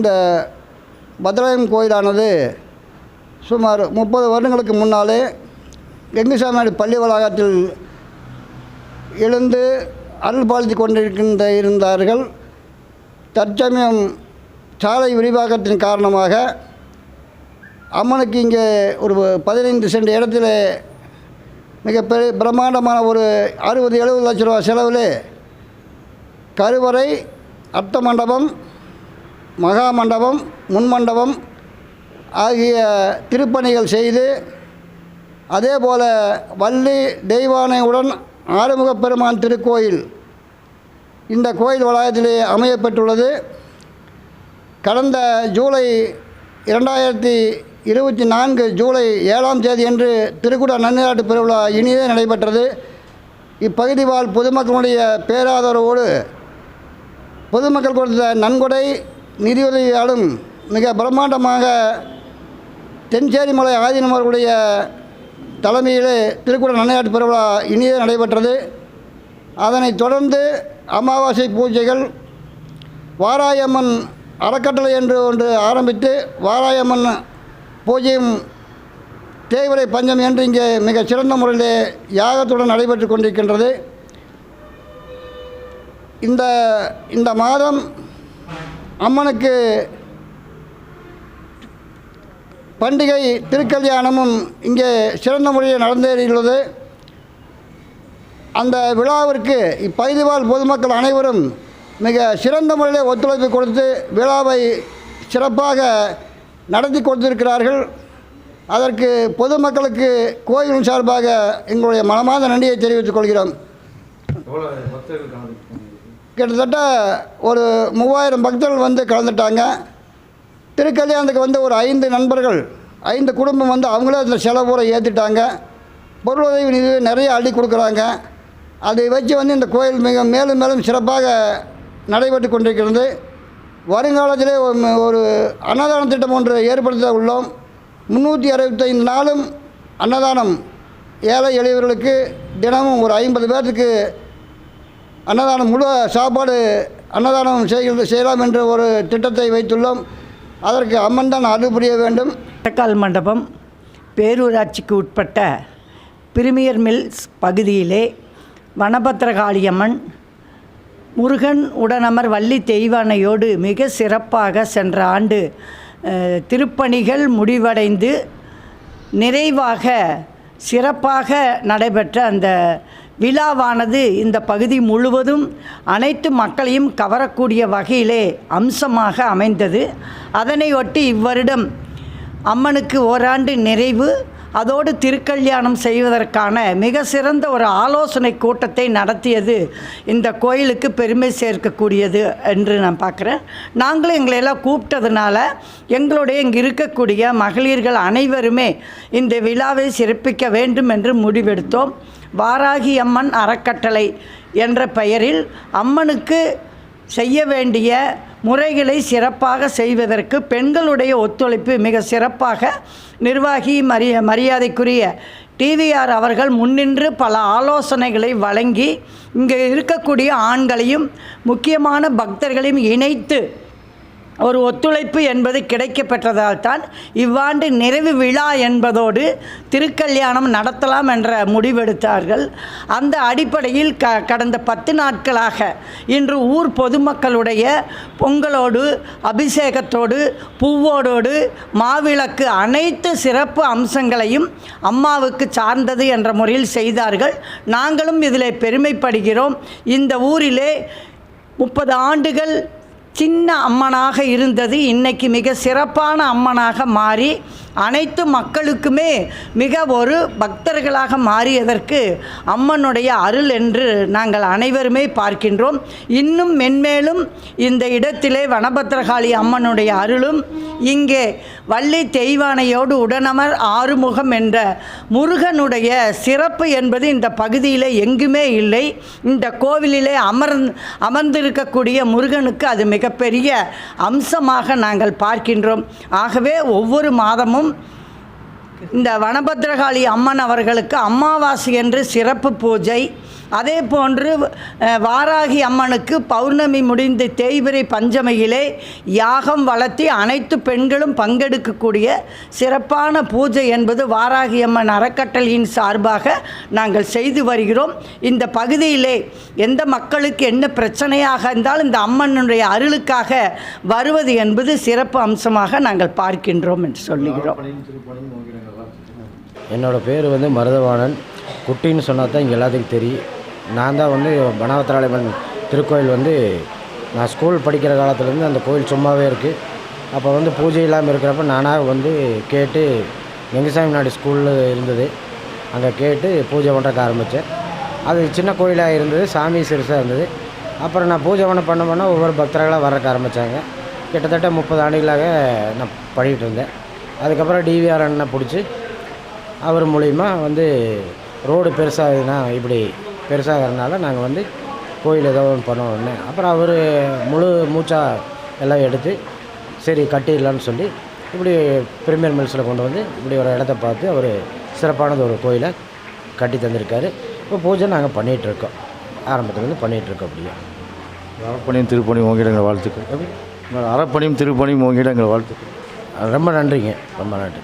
இந்த பத்ரகம் கோயிலானது சுமார் முப்பது வருடங்களுக்கு முன்னாலே கெங்குசாமியாடி பள்ளி வளாகத்தில் எழுந்து அருள் பாலித்து கொண்டிருக்கின்ற இருந்தார்கள். தற்சமயம் சாலை விரிவாக்கத்தின் காரணமாக அம்மனுக்கு இங்கே ஒரு பதினைந்து சென்ட் இடத்துல மிகப்பெரிய பிரம்மாண்டமான ஒரு அறுபது எழுபது லட்ச ரூபா செலவில் கருவறை அர்த்த மண்டபம் மகா மண்டபம் முன்மண்டபம் ஆகிய திருப்பணிகள் செய்து அதேபோல் வள்ளி தெய்வானையுடன் ஆறுமுகப் பெருமான் திருக்கோயில் இந்த கோயில் வளாகத்திலே அமையப்பட்டுள்ளது கடந்த ஜூலை இரண்டாயிரத்தி இருபத்தி நான்கு ஜூலை ஏழாம் தேதி என்று திருக்குட நன்னிராட்டு பெருவிழா இனிதே நடைபெற்றது. இப்பகுதி வாழ் பொதுமக்களுடைய பேராதரவோடு பொதுமக்கள் கொடுத்த நன்கொடை நிதியுதவியாலும் மிக பிரம்மாண்டமாக தென்சேரி மலை ஆதீனமர்களுடைய தலைமையிலே திருக்குட நன்னையாட்டு பெருவிழா இனியே நடைபெற்றது. அதனைத் தொடர்ந்து அமாவாசை பூஜைகள் வாராயம்மன் அறக்கட்டளை என்று ஒன்று ஆரம்பித்து வாராயம்மன் பூஜையும் தேய்வரை பஞ்சம் என்று இங்கே மிக சிறந்த முறையிலே யாகத்துடன் நடைபெற்று கொண்டிருக்கின்றது. இந்த இந்த மாதம் அம்மனுக்கு பண்டிகை திருக்கல்யாணமும் இங்கே சிறந்த முறையில் நடந்தேறியுள்ளது. அந்த விழாவிற்கு இப்பகுதிவாழ் பொதுமக்கள் அனைவரும் மிக சிறந்த முறையில் ஒத்துழைப்பு கொடுத்து விழாவை சிறப்பாக நடத்தி கொடுத்திருக்கிறார்கள். அதற்கு பொதுமக்களுக்கு கோயிலின் சார்பாக எங்களுடைய மனமார்ந்த நன்றியை தெரிவித்துக் கொள்கிறோம். கிட்டத்தட்ட ஒரு மூவாயிரம் பக்தர்கள் வந்து கலந்துட்டாங்க. திருக்கல்யாணத்துக்கு வந்து ஒரு ஐந்து நண்பர்கள் ஐந்து குடும்பம் வந்து அவங்களே அதில் செலவுரை ஏற்றிட்டாங்க பொருளுதவி நிதி நிறைய அள்ளி கொடுக்குறாங்க. அதை வச்சு வந்து இந்த கோயில் மிக மேலும் மேலும் சிறப்பாக நடைபெற்று கொண்டிருக்கிறது. வருங்காலத்திலே ஒரு- ஒரு அன்னதான திட்டம் ஒன்று ஏற்படுத்த உள்ளோம். முந்நூற்றி அறுபத்தைந்து நாளும் அன்னதானம் ஏழை எளியவர்களுக்கு தினமும் ஒரு ஐம்பது பேர்த்துக்கு அன்னதானம் முழு சாப்பாடு அன்னதானம் செய்கிறது செய்யலாம் என்ற ஒரு திட்டத்தை வைத்துள்ளோம். அதற்கு அம்மன் தான் அது புரிய வேண்டும். தக்கால் மண்டபம் பேரூராட்சிக்கு உட்பட்ட பிரிமியர் மில்ஸ் பகுதியிலே வனபத்திரகாளியம்மன் முருகன் உடனமர் வள்ளி தெய்வானையோடு மிக சிறப்பாக சென்ற ஆண்டு திருப்பணிகள் முடிவடைந்து நிறைவாக சிறப்பாக நடைபெற்ற அந்த விழாவானது இந்த பகுதி முழுவதும் அனைத்து மக்களையும் கவரக்கூடிய வகையிலே அம்சமாக அமைந்தது. அதனையொட்டி இவ்வருடம் அம்மனுக்கு ஓராண்டு நிறைவு அதோடு திருக்கல்யாணம் செய்வதற்கான மிக சிறந்த ஒரு ஆலோசனை கூட்டத்தை நடத்தியது இந்த கோயிலுக்கு பெருமை சேர்க்கக்கூடியது என்று நான் பார்க்குறேன். நாங்களும் எங்களையெல்லாம் கூப்பிட்டதுனால எங்களுடைய இங்கே இருக்கக்கூடிய மகளிர்கள் அனைவருமே இந்த விழாவை சிறப்பிக்க வேண்டும் என்று முடிவெடுத்தோம். வாராகி அம்மன் அறக்கட்டளை என்ற பெயரில் அம்மனுக்கு செய்ய வேண்டிய முறைகளை சிறப்பாக செய்வதற்கு பெண்களுடைய ஒத்துழைப்பு மிக சிறப்பாக நிர்வாகி மரிய மரியாதைக்குரிய டிவிஆர் அவர்கள் முன்னின்று பல ஆலோசனைகளை வழங்கி இங்கே இருக்கக்கூடிய ஆண்களையும் முக்கியமான பக்தர்களையும் இணைத்து ஒரு ஒத்துழைப்பு என்பது கிடைக்கப்பெற்றதால் தான் இவ்வாண்டு நிறைவு விழா என்பதோடு திருக்கல்யாணம் நடத்தலாம் என்ற முடிவெடுத்தார்கள். அந்த அடிப்படையில் க கடந்த பத்து நாட்களாக இன்று ஊர் பொதுமக்களுடைய பொங்கலோடு அபிஷேகத்தோடு பூவோடோடு மாவிளக்கு அனைத்து சிறப்பு அம்சங்களையும் அம்மாவுக்கு சார்ந்தது என்ற முறையில் செய்தார்கள். நாங்களும் இதில் பெருமைப்படுகிறோம். இந்த ஊரிலே முப்பது ஆண்டுகள் சின்ன அம்மனாக இருந்தது. இன்னைக்கு மிக சிறப்பான அம்மனாக மாறி அனைத்து மக்களுக்குமே மிக ஒரு பக்தர்களாக மாறியதற்கு அம்மனுடைய அருள் என்று நாங்கள் அனைவருமே பார்க்கின்றோம். இன்னும் மென்மேலும் இந்த இடத்திலே வனபத்திரகாளி அம்மனுடைய அருளும் இங்கே வள்ளி தெய்வானையோடு உடனமர் ஆறுமுகம் என்ற முருகனுடைய சிறப்பு என்பது இந்த பகுதியில் எங்குமே இல்லை. இந்த கோவிலிலே அமர் அமர்ந்திருக்கக்கூடிய முருகனுக்கு அது மிகப்பெரிய அம்சமாக நாங்கள் பார்க்கின்றோம். ஆகவே ஒவ்வொரு மாதமும் ஆகும் இந்த வனபத்ரகாளி அம்மன் அவர்களுக்கு அமாவாசை என்று சிறப்பு பூஜை. அதே போன்று வாராகி அம்மனுக்கு பௌர்ணமி முடிந்து தேய்பிரை பஞ்சமியிலே யாகம் வளர்த்தி அனைத்து பெண்களும் பங்கெடுக்கக்கூடிய சிறப்பான பூஜை என்பது வாராகி அம்மன் அறக்கட்டளையின் சார்பாக நாங்கள் செய்து வருகிறோம். இந்த பகுதியிலே எந்த மக்களுக்கு என்ன பிரச்சனையாக இருந்தாலும் இந்த அம்மனுடைய அருளுக்காக வருவது என்பது சிறப்பு அம்சமாக நாங்கள் பார்க்கின்றோம் என்று சொல்லுகிறோம் பணியும் திருப்பணியும் மோகிடங்கள் வாழ்த்துக்கள் என்னோடய பேர் வந்து மருதவாணன். குட்டின்னு சொன்னால் தான் இங்கே எல்லாத்துக்கும் தெரியும். நான் தான் வந்து வனவத்திராளியம்மன் திருக்கோயில் வந்து நான் ஸ்கூல் படிக்கிற காலத்துலேருந்து அந்த கோயில் சும்மாவே இருக்குது அப்போ வந்து பூஜை இல்லாமல் இருக்கிறப்ப நானாக வந்து கேட்டு எங்கசாமி நாடு ஸ்கூலில் இருந்தது. அங்கே கேட்டு பூஜை பண்ணுறக்க ஆரம்பித்தேன் அது சின்ன கோயிலாக இருந்தது சாமி சிறுசாக இருந்தது. அப்புறம் நான் பூஜை பண்ண பண்ண பண்ண ஒவ்வொரு பக்தர்களாக வரக்கு ஆரம்பித்தாங்க கிட்டத்தட்ட முப்பது ஆண்டுகளாக நான் பண்ணிகிட்டு இருந்தேன். அதுக்கப்புறம் டிவிஆர் அண்ணனை பிடிச்சி அவர் மூலிமா வந்து ரோடு பெருசாகுதுன்னா இப்படி பெருசாகிறதுனால நாங்கள் வந்து கோயில் ஏதோ ஒன்று பண்ணோன்னு அப்புறம் அவர் முழு மூச்சாக எல்லாம் எடுத்து சரி கட்டிடலான்னு சொல்லி இப்படி பிரீமியர் மில்ஸில் கொண்டு வந்து இப்படி ஒரு இடத்த பார்த்து அவர் சிறப்பானது ஒரு கோயிலை கட்டி தந்திருக்காரு. இப்போ பூஜை நாங்கள் பண்ணிகிட்ருக்கோம் ஆரம்பத்துலேருந்து பண்ணிகிட்ருக்கோம் அப்படியே. அறப்பணியும் திருப்பணியும் மோகிடங்கள் வாழ்த்துக்கள். எப்படி அறப்பணியும் திருப்பணியும் மோகிடங்கள் வாழ்த்துக்கள். ரொம்ப நன்றிங்க. ரொம்ப நன்றி.